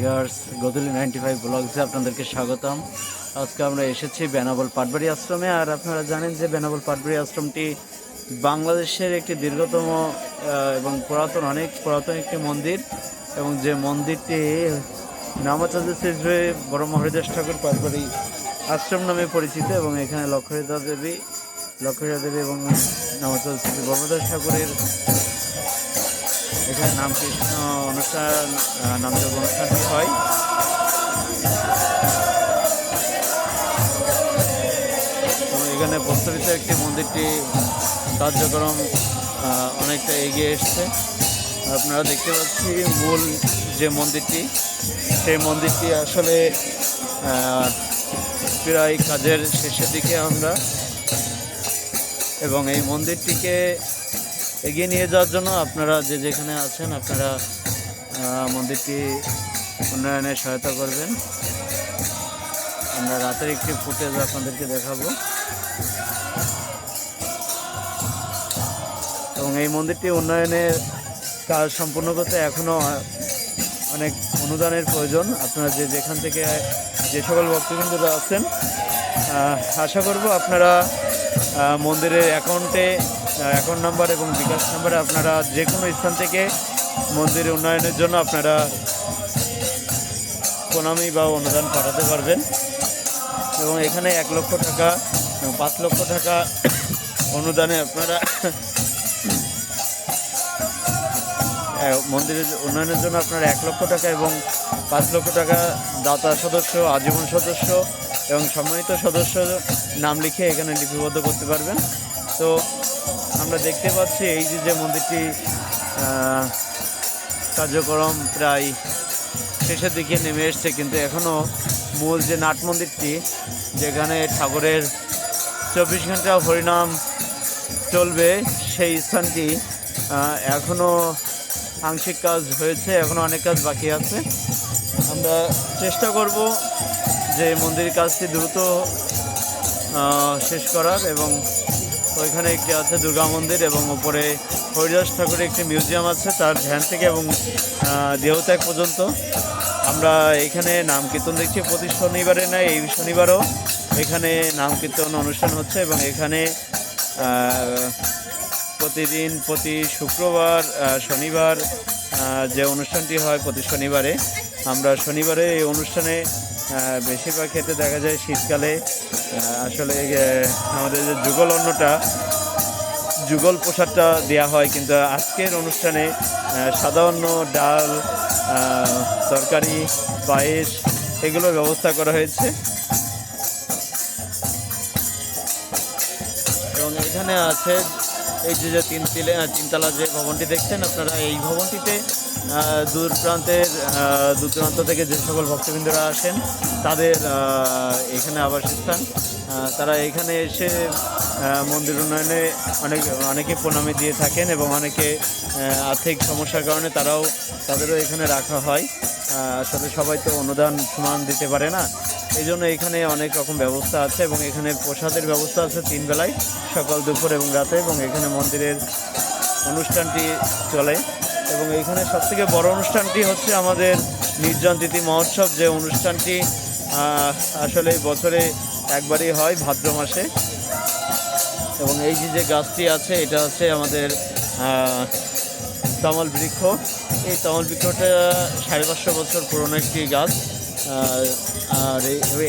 Viewers Godhuli ninety five ব্লগসে আপনাদেরকে স্বাগতম। আজকে আমরা এসেছি বেনাবল পাটবাড়ি আশ্রমে, আর আপনারা জানেন যে বেনাবল পাটবাড়ি আশ্রমটি বাংলাদেশের একটি দীর্ঘতম এবং পুরাতন, অনেক পুরাতন একটি মন্দির। এবং যে মন্দিরটি নামাচাঁদ হিসেবে বড় হরিদাস ঠাকুর পাটবাড়ি আশ্রম নামে পরিচিত, এবং এখানে লক্ষ্মীদা দেবী লক্ষ্মীদা দেবী এবং নামাচাঁদ শ্রী বর্মদাস ঠাকুরের এখানে নাম কৃষ্ণ অনুষ্ঠান নামযোগ অনুষ্ঠানটি হয়? এখানে প্রস্তাবিত একটি মন্দিরটি কার্যক্রম অনেকটা এগিয়ে এসছে। আপনারা দেখতে পাচ্ছি মূল যে মন্দিরটি, সেই মন্দিরটি আসলে প্রায় কাজের শেষের দিকে আমরা। এবং এই মন্দিরটিকে এগিয়ে নিয়ে যাওয়ার জন্য আপনারা যে যেখানে আছেন আপনারা মন্দিরটি উন্নয়নে সহায়তা করবেন। আমরা রাতের একটি ফুটেজ আপনাদেরকে দেখাবো। এবং এই মন্দিরটি উন্নয়নের কাজ সম্পূর্ণ করতে এখনও অনেক অনুদানের প্রয়োজন। আপনারা যে যেখান থেকে, যে সকল ভক্তবৃন্দরা আছেন আশা করব আপনারা মন্দিরের অ্যাকাউন্টে অ্যাকাউন্ট নাম্বার এবং বিকাশ নাম্বারে আপনারা যে কোনো স্থান থেকে মন্দিরের উন্নয়নের জন্য আপনারা প্রণামী বা অনুদান পাঠাতে পারবেন। এবং এখানে এক লক্ষ টাকা পাঁচ লক্ষ টাকা অনুদানে আপনারা মন্দিরের উন্নয়নের জন্য আপনারা এক লক্ষ টাকা এবং পাঁচ লক্ষ টাকা দাতা সদস্য, আজীবন সদস্য এবং সম্মানিত সদস্য নাম লিখে এখানে লিপিবদ্ধ করতে পারবেন। তো আমরা দেখতে পাচ্ছি এই যে যে মন্দিরটি কার্যক্রম প্রায় শেষের দিকে নেমে এসছে, কিন্তু এখনও মূল যে নাট মন্দিরটি, যেখানে ঠাকুরের চব্বিশ ঘণ্টা হরিনাম চলবে, সেই স্থানটি এখনও আংশিক কাজ হয়েছে এখনও অনেক কাজ বাকি আছে। আমরা চেষ্টা করব যে মন্দির কাজটি দ্রুত শেষ করার এবং ওইখানে একটি আছে দুর্গা মন্দির এবং উপরে হরিদাস ঠাকুরের একটি মিউজিয়াম আছে তার ধ্যান থেকে এবং দেহত্যাগ পর্যন্ত। আমরা এখানে নাম কীর্তন দেখছি। প্রতি শনিবারে না এই শনিবারও এখানে নাম কীর্তন অনুষ্ঠান হচ্ছে এবং এখানে প্রতিদিন, প্রতি শুক্রবার শনিবার যে অনুষ্ঠানটি হয় প্রতি শনিবারে, আমরা শনিবারে এই অনুষ্ঠানে বেশিরভাগ ক্ষেত্রে দেখা যায় শীতকালে আসলে আমাদের যে যুগল অন্নটা, যুগল প্রসাদটা দেওয়া হয়, কিন্তু আজকের অনুষ্ঠানে সাধারণ ডাল তরকারি, পায়েস, এগুলোর ব্যবস্থা করা হয়েছে। এবং এখানে আছে এই যে যে তিন তিনতলা যে ভবনটি দেখছেন, আপনারা এই ভবনটিতে দূর প্রান্তের দূর প্রান্ত থেকে যে সকল ভক্তবৃন্দরা আসেন, তাদের এখানে আবাসস্থান। তারা এখানে এসে মন্দির উন্নয়নে অনেক, অনেকে প্রণামী দিয়ে থাকেন এবং অনেকে আর্থিক সমস্যার কারণে তারাও তাদেরও এখানে রাখা হয়। আসলে সবাই তো অনুদান সমান দিতে পারে না। এই জন্য এখানে অনেক রকম ব্যবস্থা আছে এবং এখানে প্রসাদের ব্যবস্থা আছে তিন বেলায় সকাল, দুপুর এবং রাতে এবং এখানে মন্দিরের অনুষ্ঠানটি চলে। এবং এখানে সবথেকে বড় অনুষ্ঠানটি হচ্ছে আমাদের নির্জন তিথি মহোৎসব, যে অনুষ্ঠানটি আসলে বছরে একবারই হয় ভাদ্র মাসে। এবং এই যে যে গাছটি আছে, এটা হচ্ছে আমাদের তামল বৃক্ষ। এই তামল বৃক্ষটা সাড়ে পাঁচশো বছর পুরনো একটি গাছ। আর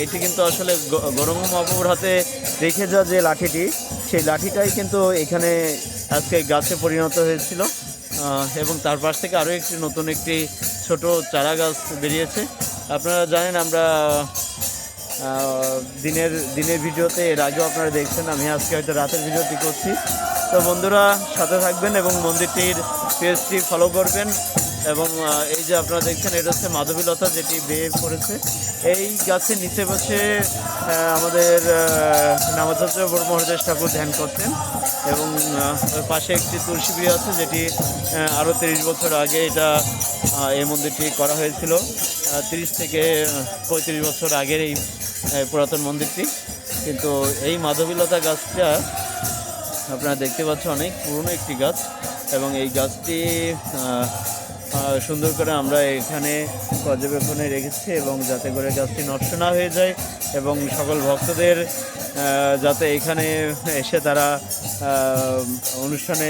এটি কিন্তু আসলে গরম মহাপুর হাতে রেখে যাওয়া যে লাঠিটি, সেই লাঠিটাই কিন্তু এখানে আজকে গাছে পরিণত হয়েছিল। এবং তার পাশ থেকে আরও একটি নতুন একটি ছোট চারা গাছ বেরিয়েছে। আপনারা জানেন আমরা দিনের দিনের ভিডিওতে এর আগেও আপনারা দেখছেন, আমি আজকে হয়তো রাতের ভিডিওটি করছি। তো বন্ধুরা, সাথে থাকবেন এবং মন্দিরটির পেজটি ফলো করবেন। এবং এই যে আপনারা দেখছেন, এটা হচ্ছে মাধবীলতা যেটি বেয়ে পড়েছে এই গাছের নিচে বসে আমাদের নামাচার্য ব্রহ্মহরদেশ ঠাকুর ধ্যান করতেন এবং পাশে একটি তুলসী বিয়ে আছে যেটি আরও তিরিশ বছর আগে এটা এই মন্দিরটি করা হয়েছিল। তিরিশ থেকে পঁয়ত্রিশ বছর আগের এই পুরাতন মন্দিরটি। কিন্তু এই মাধবীলতা গাছটা, আপনারা দেখতে পাচ্ছেন অনেক পুরনো একটি গাছ এবং এই গাছটি সুন্দর করে আমরা এখানে পর্যবেক্ষণে রেখেছি এবং যাতে করে গাছটি নষ্ট না হয়ে যায় এবং সকল ভক্তদের যাতে এখানে এসে তারা অনুষ্ঠানে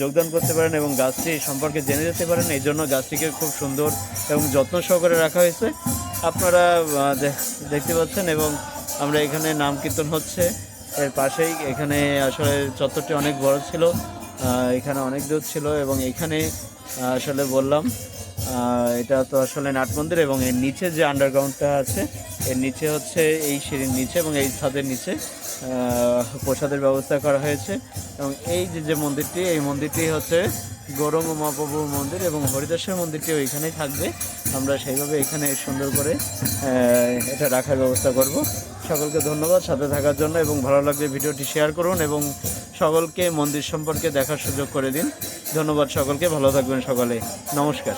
যোগদান করতে পারেন এবং গাছটি সম্পর্কে জেনে যেতে পারেন। এই জন্য গাছটিকে খুব সুন্দর এবং যত্ন সহকারে রাখা হয়েছে। আপনারা দেখতে পাচ্ছেন এবং আমরা এখানে নাম কীর্তন হচ্ছে। এর পাশেই এখানে আসলে চত্বরটি অনেক বড় ছিল। এখানে অনেক দূর ছিল এবং এখানে আসলে বললাম এটা তো আসলে নাট মন্দির এবং এর নিচে যে আন্ডারগ্রাউন্ডটা আছে, এর নিচে হচ্ছে এই সিঁড়ির নিচে এবং এই ছাদের নিচে প্রসাদের ব্যবস্থা করা হয়েছে। এবং এই যে যে মন্দিরটি, এই মন্দিরটি হচ্ছে গৌরঙ্গ মহাপ্রভুর মন্দির এবং হরিদাসের মন্দিরটিও এখানেই থাকবে। আমরা সেইভাবে এখানে সুন্দর করে এটা রাখার ব্যবস্থা করব। সকলকে ধন্যবাদ সাথে থাকার জন্য এবং ভালো লাগলে ভিডিওটি শেয়ার করুন এবং সকলকে মন্দির সম্পর্কে দেখার সুযোগ করে দিন। ধন্যবাদ সকলকে, ভালো থাকবেন সকলে। নমস্কার।